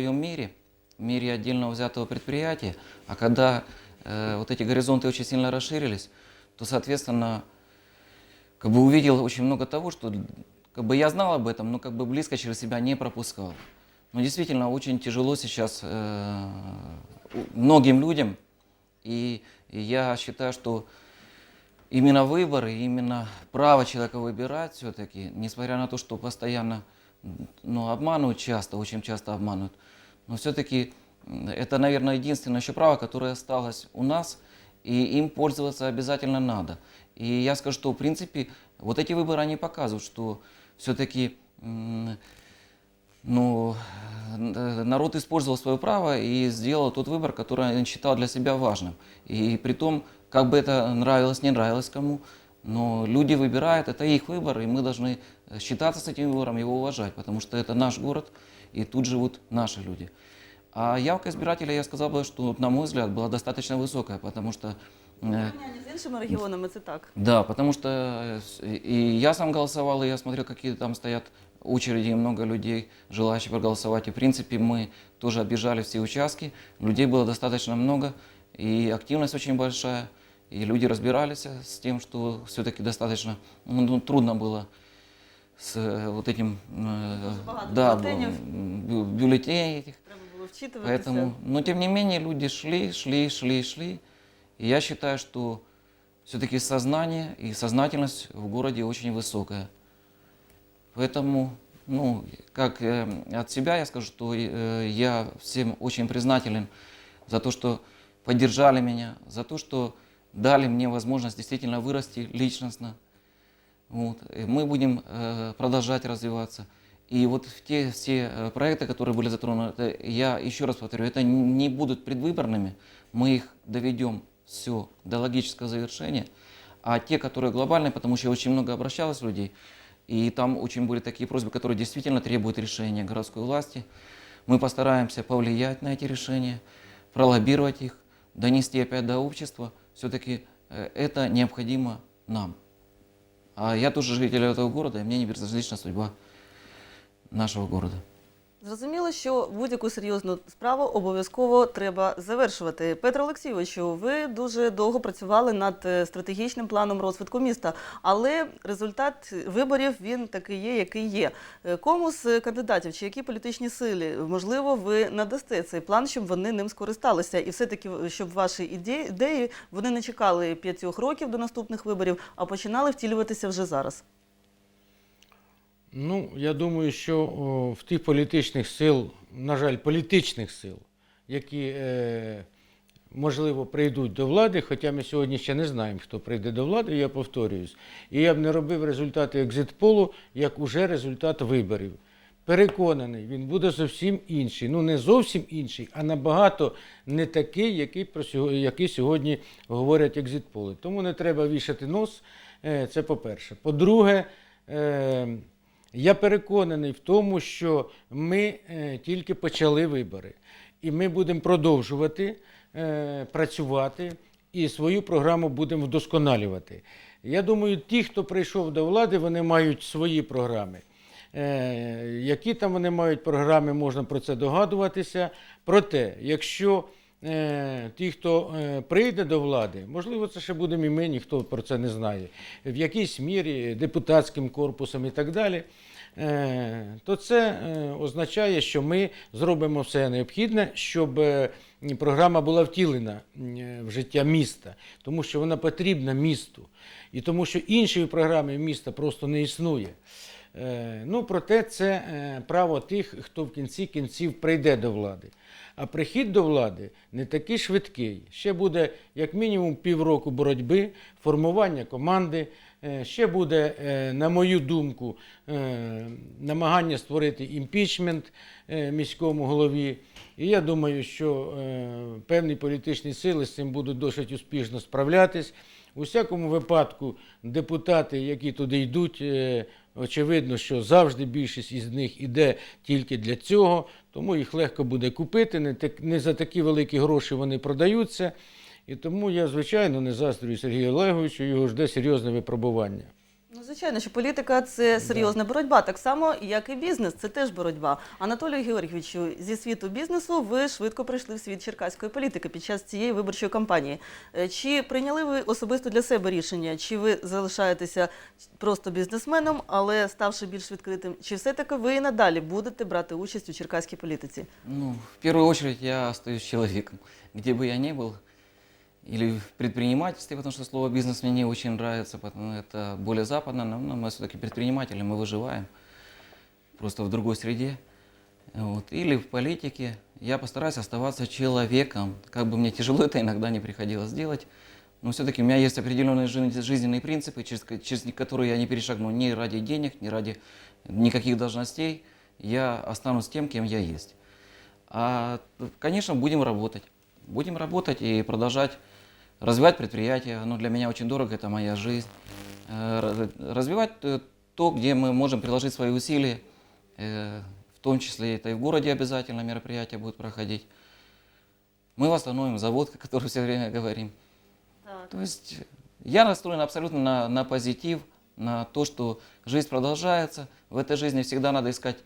своем мире, в мире отдельно взятого предприятия, а когда э, вот эти горизонты очень сильно расширились, то, соответственно, как бы увидел очень много того, что как бы я знал об этом, но как бы близко через себя не пропускал. Но действительно очень тяжело сейчас э, многим людям, и, и я считаю, что именно выборы, именно право человека выбирать все-таки, несмотря на то, что постоянно ну, обманывают часто, очень часто обманывают, но все-таки это, наверное, единственное еще право, которое осталось у нас, и им пользоваться обязательно надо. И я скажу, что, в принципе, вот эти выборы, они показывают, что все-таки ну, народ использовал свое право и сделал тот выбор, который он считал для себя важным. И при том, как бы это нравилось, не нравилось кому, но люди выбирают, это их выбор, и мы должны считаться с этим выбором, его уважать, потому что это наш город, и тут живут наши люди. А явка избирателя, я сказал бы, что, на мой взгляд, была достаточно высокая, потому что... э, Порівняння з іншими регіонами це так. да, потому что э, с- и я сам голосовал, и я смотрел, какие там стоят очереди, и много людей, желающих проголосовать. И, в принципе, мы тоже обижали все участки, людей было достаточно много, и активность очень большая, и люди разбирались с тем, что все-таки достаточно ну, ну, трудно было с э, вот этим э, да, бю- бюллетеней этих. Поэтому, но тем не менее люди шли, шли, шли, шли. И я считаю, что все-таки сознание и сознательность в городе очень высокая. Поэтому, ну, как э, от себя я скажу, что э, я всем очень признателен за то, что поддержали меня, за то, что дали мне возможность действительно вырасти личностно. Вот. Мы будем э, продолжать развиваться. И вот те все э, проекты, которые были затронуты, я еще раз повторю, это не будут предвыборными, мы их доведем все до логического завершения. А те, которые глобальные, потому что очень много обращалось людей, и там очень были такие просьбы, которые действительно требуют решения городской власти, мы постараемся повлиять на эти решения, пролоббировать их, донести опять до общества. Все-таки это необходимо нам. А я тоже житель этого города, и мне не безразлична судьба нашего города. Зрозуміло, що будь-яку серйозну справу обов'язково треба завершувати. Петро Олексійовичу, ви дуже довго працювали над е, стратегічним планом розвитку міста, але результат виборів він такий є, який є. Е, Кому з кандидатів чи які політичні сили можливо ви надасте цей план, щоб вони ним скористалися, і все-таки щоб ваші іде- ідеї вони не чекали п'ятьох років до наступних виборів, а починали втілюватися вже зараз. Ну, я думаю, що о, в тих політичних сил, на жаль, політичних сил, які, е, можливо, прийдуть до влади, хоча ми сьогодні ще не знаємо, хто прийде до влади, я повторююсь. І я б не робив результати екзитполу, як уже результат виборів. Переконаний, він буде зовсім інший. Ну, не зовсім інший, а набагато не такий, який, про сього- який сьогодні говорять екзитполи. Тому не треба вішати нос. е, Це по-перше. По-друге, е, я переконаний в тому, що ми е, тільки почали вибори, і ми будемо продовжувати е, працювати і свою програму будемо вдосконалювати. Я думаю, ті, хто прийшов до влади, вони мають свої програми. Е, які там вони мають програми, можна про це догадуватися. Проте, якщо ті, хто е, прийде до влади, можливо, це ще будемо і ми, ніхто про це не знає, в якійсь мірі депутатським корпусом і так далі, е, то це е, означає, що ми зробимо все необхідне, щоб е, програма була втілена е, в життя міста, тому що вона потрібна місту, і тому що іншої програми міста просто не існує. Е, Ну, проте це е, право тих, хто в кінці кінців прийде до влади. А прихід до влади не такий швидкий. Ще буде як мінімум півроку боротьби, формування команди. е, Ще буде, на мою думку, намагання створити імпічмент міському голові. І я думаю, що певні політичні сили з цим будуть досить успішно справлятись. У всякому випадку депутати, які туди йдуть, очевидно, що завжди більшість із них іде тільки для цього, тому їх легко буде купити. Не, так, не за такі великі гроші вони продаються. І тому я, звичайно, не заздрюю Сергію Олеговичу, його жде серйозне випробування. Ну, звичайно, що політика це серйозна боротьба, так само, як і бізнес, це теж боротьба. Анатолію Георгійовичу, зі світу бізнесу ви швидко прийшли в світ черкаської політики під час цієї виборчої кампанії. Е, Чи прийняли ви особисто для себе рішення, чи ви залишаєтеся просто бізнесменом, але ставши більш відкритим, чи все-таки ви і надалі будете брати участь у черкаській політиці? Ну, в первую очередь я остаюсь человеком, где бы я ни был, или в предпринимательстве, потому что слово бизнес мне не очень нравится, потому это более западно, но но мы все-таки предприниматели, мы выживаем просто в другой среде. Вот. Или в политике я постараюсь оставаться человеком, как бы мне тяжело это иногда не приходилось делать, но все-таки у меня есть определенные жи- жизненные принципы, через, через которые я не перешагну ни ради денег, ни ради никаких должностей, я останусь тем, кем я есть. А, конечно, будем работать. Будем работать и продолжать развивать предприятие. Ну, для меня очень дорого, это моя жизнь. Э, раз- Развивать э, то, где мы можем приложить свои усилия. Э, В том числе это и в городе обязательно мероприятия будут проходить. Мы восстановим завод, о котором все время говорим. Так. То есть я настроен абсолютно на, на позитив, на то, что жизнь продолжается. В этой жизни всегда надо искать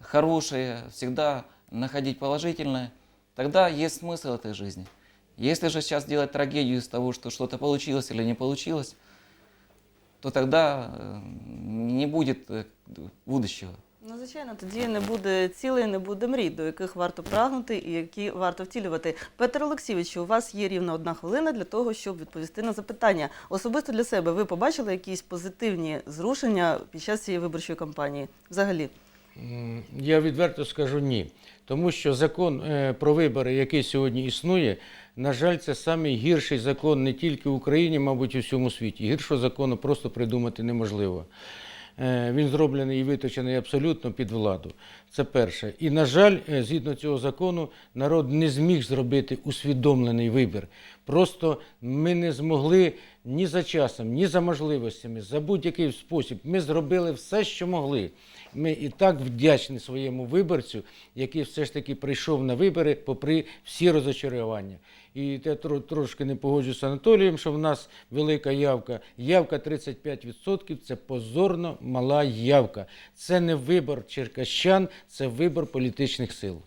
хорошее, всегда находить положительное. Тогда есть смысл этой жизни. Если же сейчас делать трагедию из того, что что-то получилось или не получилось, то тогда э, не будет э, будущего. Ну, звичайно, тоді не буде цілей, не буде мрій, до яких варто прагнути і які варто втілювати. Петр Олексійович, у вас є рівно одна хвилина для того, щоб відповісти на запитання. Особисто для себе ви побачили якісь позитивні зрушення під час цієї виборчої кампанії? Взагалі, Я відверто скажу ні. Тому що закон е, про вибори, який сьогодні існує, на жаль, це самий гірший закон не тільки в Україні, мабуть, у всьому світі. Гіршого закону просто придумати неможливо. Е, Він зроблений і виточений абсолютно під владу. Це перше. І, на жаль, е, згідно цього закону, народ не зміг зробити усвідомлений вибір. Просто ми не змогли ні за часом, ні за можливостями, за будь-який спосіб. Ми зробили все, що могли. Ми і так вдячні своєму виборцю, який все ж таки прийшов на вибори, попри всі розочарування. І я трошки не погоджуюся з Анатолієм, що в нас велика явка. Явка 35% це позорно мала явка. Це не вибор черкащан, це вибор політичних сил.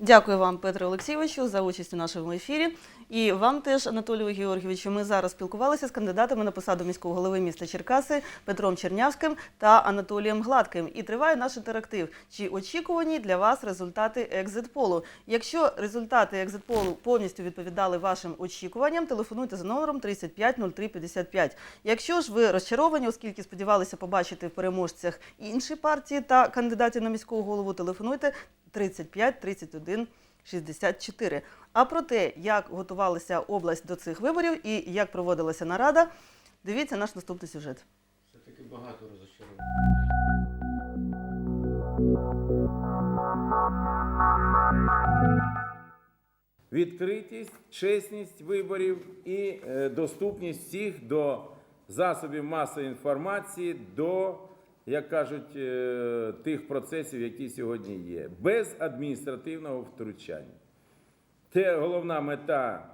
Дякую вам, Петре Олексійовичу, за участь у нашому ефірі. І вам теж, Анатолію Георгійовичу, ми зараз спілкувалися з кандидатами на посаду міського голови міста Черкаси Петром Чернявським та Анатолієм Гладким. І триває наш інтерактив. Чи очікувані для вас результати екзит-полу? Якщо результати екзит-полу повністю відповідали вашим очікуванням, телефонуйте за номером 350355. Якщо ж ви розчаровані, оскільки сподівалися побачити в переможцях інші партії та кандидатів на міського голову, телефонуйте 35 31 64. А про те, як готувалася область до цих виборів і як проводилася нарада, дивіться наш наступний сюжет. Все таки багато розочарувань. відкритість, чесність виборів і е, доступність всіх до засобів масової інформації, до, як кажуть, е, тих процесів, які сьогодні є, без адміністративного втручання. Це головна мета,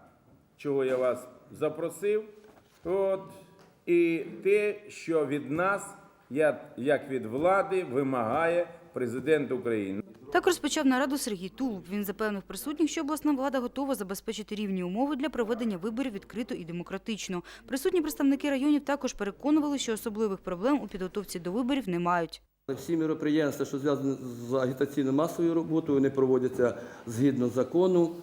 чого я вас запросив. От, і те, що від нас, як, як від влади, вимагає президент України. Так розпочав нараду Сергій Тулуб. Він запевнив присутніх, що обласна влада готова забезпечити рівні умови для проведення виборів відкрито і демократично. Присутні представники районів також переконували, що особливих проблем у підготовці до виборів не мають. Всі мероприємства, що зв'язані з агітаційно-масовою роботою, вони проводяться згідно закону,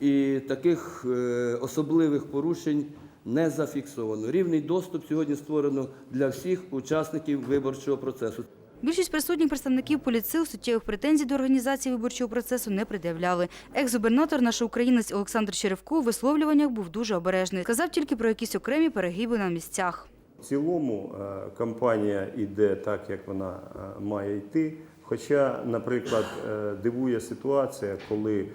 і таких е, особливих порушень не зафіксовано. Рівний доступ сьогодні створено для всіх учасників виборчого процесу. Більшість присутніх представників політсил суттєвих претензій до організації виборчого процесу не пред'являли. Екс-губернатор, наш українець Олександр Черевко у висловлюваннях був дуже обережний. Сказав тільки про якісь окремі перегиби на місцях. В цілому е, кампанія йде так, як вона е, має йти. Хоча, наприклад, е, дивує ситуація, коли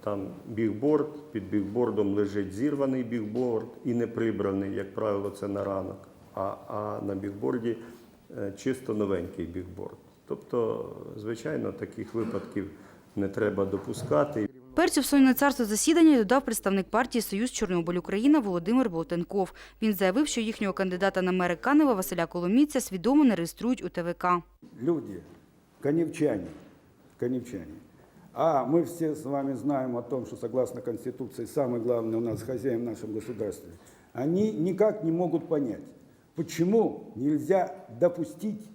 там бігборд, під бігбордом лежить зірваний бігборд і не прибраний, як правило, це на ранок, а, а на бігборді чисто новенький бігборд. Тобто, звичайно, таких випадків не треба допускати. Перцю в сонне царство засідання додав представник партії «Союз Чорнобиль Україна» Володимир Болтенков. Він заявив, що їхнього кандидата на мери Канева Василя Коломійця свідомо не реєструють у ТВК. люди, коневчане, коневчане. А мы все с вами знаем о том, что согласно Конституции самый главный у нас хозяин в нашем государстве. Они никак не могут понять, почему нельзя допустить,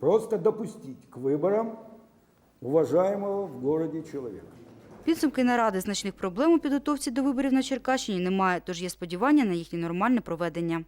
просто допустить к выборам уважаемого в городе человека. Підсумки наради значних проблем у підготовці до виборів на Черкащині немає, тож є сподівання на їхнє нормальне проведення.